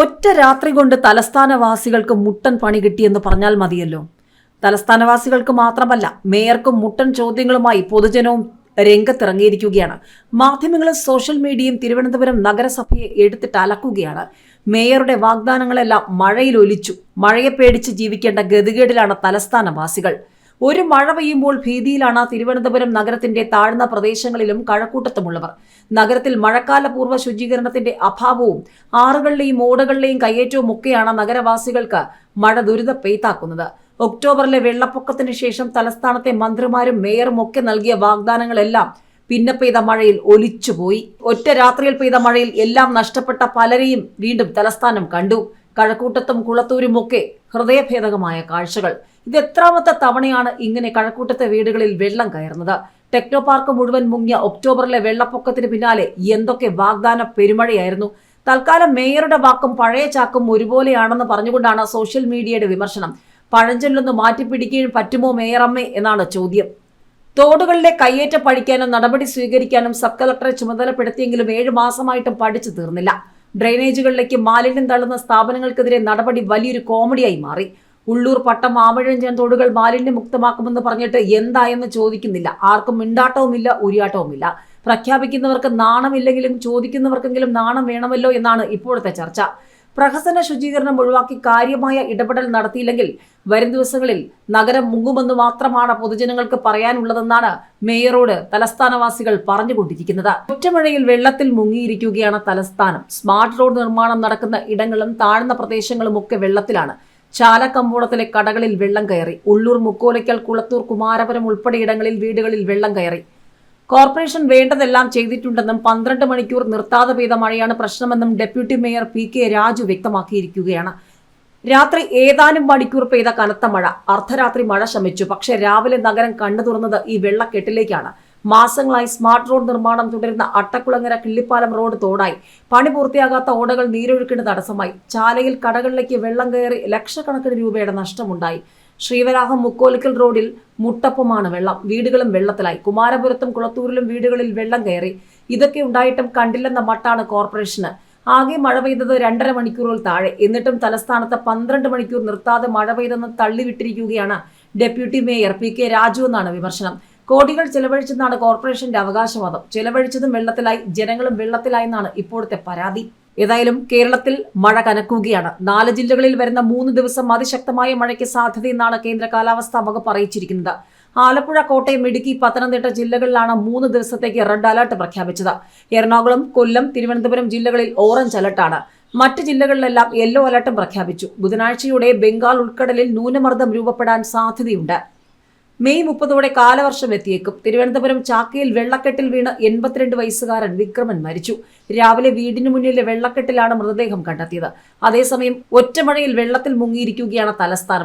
ഒറ്റ രാത്രി കൊണ്ട് തലസ്ഥാനവാസികൾക്ക് മുട്ടൻ പണി കിട്ടിയെന്ന് പറഞ്ഞാൽ മതിയല്ലോ. തലസ്ഥാനവാസികൾക്ക് മാത്രമല്ല മേയർക്കും മുട്ടൻ ചോദ്യങ്ങളുമായി പൊതുജനവും രംഗത്തിറങ്ങിയിരിക്കുകയാണ്. മാധ്യമങ്ങളും സോഷ്യൽ മീഡിയയും തിരുവനന്തപുരം നഗരസഭയെ എടുത്തിട്ട് അലക്കുകയാണ്. മേയറുടെ വാഗ്ദാനങ്ങളെല്ലാം മഴയിൽ ഒലിച്ചു മഴയെ പേടിച്ച് ജീവിക്കേണ്ട ഗതികേടിലാണ് തലസ്ഥാനവാസികൾ. ഒരു മഴ പെയ്യുമ്പോൾ ഭീതിയിലാണ് തിരുവനന്തപുരം നഗരത്തിന്റെ താഴ്ന്ന പ്രദേശങ്ങളിലും കഴക്കൂട്ടത്തുമുള്ളവർ. നഗരത്തിൽ മഴക്കാല പൂർവ ശുചീകരണത്തിന്റെ അഭാവവും ആറുകളിലെയും ഓടകളിലെയും കയ്യേറ്റവും ഒക്കെയാണ് നഗരവാസികൾക്ക് മഴ ദുരിത പെയ്ത്താക്കുന്നത്. ഒക്ടോബറിലെ വെള്ളപ്പൊക്കത്തിന് ശേഷം തലസ്ഥാനത്തെ മന്ത്രിമാരും മേയറും ഒക്കെ നൽകിയ വാഗ്ദാനങ്ങളെല്ലാം പിന്നെ പെയ്ത മഴയിൽ ഒലിച്ചുപോയി. ഒറ്റ രാത്രിയിൽ പെയ്ത മഴയിൽ എല്ലാം നഷ്ടപ്പെട്ട പലരെയും വീണ്ടും തലസ്ഥാനം കണ്ടു. കഴക്കൂട്ടത്തും കുളത്തൂരും ഒക്കെ ഹൃദയഭേദകമായ കാഴ്ചകൾ. ഇത് എത്രാമത്തെ തവണയാണ് ഇങ്ങനെ കഴക്കൂട്ടത്തെ വീടുകളിൽ വെള്ളം കയറുന്നത്? ടെക്നോ പാർക്ക് മുഴുവൻ മുങ്ങിയ ഒക്ടോബറിലെ വെള്ളപ്പൊക്കത്തിന് പിന്നാലെ എന്തൊക്കെ വാഗ്ദാന പെരുമഴയായിരുന്നു? തൽക്കാലം മേയറുടെ വാക്കും പഴയ ചാക്കും ഒരുപോലെയാണെന്ന് പറഞ്ഞുകൊണ്ടാണ് സോഷ്യൽ മീഡിയയുടെ വിമർശനം. പഴഞ്ചൊല്ലൊന്ന് മാറ്റിപ്പിടിക്കുകയും പറ്റുമോ മേയറമ്മേ എന്നാണ് ചോദ്യം. തോടുകളിലെ കയ്യേറ്റം പഠിക്കാനും നടപടി സ്വീകരിക്കാനും സബ് കളക്ടറെ ചുമതലപ്പെടുത്തിയെങ്കിലും ഏഴ് മാസമായിട്ടും പഠിച്ചു തീർന്നില്ല. ഡ്രെയിനേജുകളിലേക്ക് മാലിന്യം തള്ളുന്ന സ്ഥാപനങ്ങൾക്കെതിരെ നടപടി വലിയൊരു കോമഡിയായി മാറി. ഉള്ളൂർ പട്ടം ആമഴഞ്ചൻ തോടുകൾ മാലിന്യമുക്തമാക്കുമെന്ന് പറഞ്ഞിട്ട് എന്തായെന്ന് ചോദിക്കുന്നില്ല. ആർക്കും മിണ്ടാട്ടവുമില്ല ഉരിയാട്ടവുമില്ല. പ്രഖ്യാപിക്കുന്നവർക്ക് നാണമില്ലെങ്കിലും ചോദിക്കുന്നവർക്കെങ്കിലും നാണം വേണമല്ലോ എന്നാണ് ഇപ്പോഴത്തെ ചർച്ച. പ്രഹസന ശുചീകരണം ഒഴിവാക്കി കാര്യമായ ഇടപെടൽ നടത്തിയില്ലെങ്കിൽ വരും ദിവസങ്ങളിൽ നഗരം മുങ്ങുമെന്ന് മാത്രമാണ് പൊതുജനങ്ങൾക്ക് പറയാനുള്ളതെന്നാണ് മേയറോട് തലസ്ഥാനവാസികൾ പറഞ്ഞുകൊണ്ടിരിക്കുന്നത്. ഒറ്റമഴയിൽ വെള്ളത്തിൽ മുങ്ങിയിരിക്കുകയാണ് തലസ്ഥാനം. സ്മാർട്ട് റോഡ് നിർമ്മാണം നടക്കുന്ന ഇടങ്ങളും താഴ്ന്ന പ്രദേശങ്ങളും ഒക്കെ വെള്ളത്തിലാണ്. ചാലക്കമ്പോളത്തിലെ കടകളിൽ വെള്ളം കയറി. ഉള്ളൂർ മുക്കോലയ്ക്കൽ കുളത്തൂർ കുമാരപുരം ഉൾപ്പെടെയിടങ്ങളിൽ വീടുകളിൽ വെള്ളം കയറി. കോർപ്പറേഷൻ വേണ്ടതെല്ലാം ചെയ്തിട്ടുണ്ടെന്നും പന്ത്രണ്ട് മണിക്കൂർ നിർത്താതെ പെയ്ത മഴയാണ് പ്രശ്നമെന്നും deputy mayor P K Raju വ്യക്തമാക്കിയിരിക്കുകയാണ്. രാത്രി ഏതാനും മണിക്കൂർ പെയ്ത കനത്ത മഴ. അർദ്ധരാത്രി മഴ ശമിച്ചു. പക്ഷേ രാവിലെ നഗരം കണ്ണു തുറന്നത് ഈ വെള്ളക്കെട്ടിലേക്കാണ്. മാസങ്ങളായി സ്മാർട്ട് റോഡ് നിർമ്മാണം തുടരുന്ന അട്ടക്കുളങ്ങര കിള്ളിപ്പാലം റോഡ് തോടായി. പണി പൂർത്തിയാകാത്ത ഓടകൾ നീരൊഴുക്കിന് തടസ്സമായി. ചാലയിൽ കടകളിലേക്ക് വെള്ളം കയറി ലക്ഷക്കണക്കിന് രൂപയുടെ നഷ്ടമുണ്ടായി. ശ്രീവരാഹം മുക്കോലിക്കൽ റോഡിൽ മുട്ടപ്പുമാണ് വെള്ളം. വീടുകളും വെള്ളത്തിലായി. കുമാരപുരത്തും കുളത്തൂരിലും വീടുകളിൽ വെള്ളം കയറി. ഇതൊക്കെ ഉണ്ടായിട്ടും കണ്ടില്ലെന്ന മട്ടാണ് കോർപ്പറേഷന്. ആകെ മഴ പെയ്തത് രണ്ടര മണിക്കൂറുകൾ താഴെ. എന്നിട്ടും തലസ്ഥാനത്ത് പന്ത്രണ്ട് മണിക്കൂർ നിർത്താതെ മഴ പെയ്തെന്ന് തള്ളിവിട്ടിരിക്കുകയാണ് deputy mayor P K Raju എന്നാണ് വിമർശനം. കോടികൾ ചെലവഴിച്ചെന്നാണ് കോർപ്പറേഷന്റെ അവകാശവാദം. ചെലവഴിച്ചതും വെള്ളത്തിലായി ജനങ്ങളും വെള്ളത്തിലായെന്നാണ് ഇപ്പോഴത്തെ പരാതി. ഏതായാലും കേരളത്തിൽ മഴ കനക്കുകയാണ്. നാല് ജില്ലകളിൽ വരുന്ന മൂന്ന് ദിവസം അതിശക്തമായ മഴയ്ക്ക് സാധ്യതയെന്നാണ് കേന്ദ്ര കാലാവസ്ഥാ വകുപ്പ് അറിയിച്ചിരിക്കുന്നത്. ആലപ്പുഴ കോട്ടയം ഇടുക്കി പത്തനംതിട്ട ജില്ലകളിലാണ് മൂന്ന് ദിവസത്തേക്ക് റെഡ് അലർട്ട് പ്രഖ്യാപിച്ചത്. എറണാകുളം കൊല്ലം തിരുവനന്തപുരം ജില്ലകളിൽ ഓറഞ്ച് അലർട്ടാണ്. മറ്റ് ജില്ലകളിലെല്ലാം യെല്ലോ അലർട്ടും പ്രഖ്യാപിച്ചു. ബുധനാഴ്ചയോടെ ബംഗാൾ ഉൾക്കടലിൽ ന്യൂനമർദ്ദം രൂപപ്പെടാൻ സാധ്യതയുണ്ട്. മെയ് മുപ്പതോടെ കാലവർഷം എത്തിയേക്കും. തിരുവനന്തപുരം ചാക്കയിൽ വെള്ളക്കെട്ടിൽ വീണ് എൺപത്തിരണ്ട് വയസ്സുകാരൻ വിക്രമൻ മരിച്ചു. രാവിലെ വീടിനു മുന്നിലെ വെള്ളക്കെട്ടിലാണ് മൃതദേഹം കണ്ടെത്തിയത്. അതേസമയം ഒറ്റമഴയിൽ വെള്ളത്തിൽ മുങ്ങിയിരിക്കുകയാണ് തലസ്ഥാനം.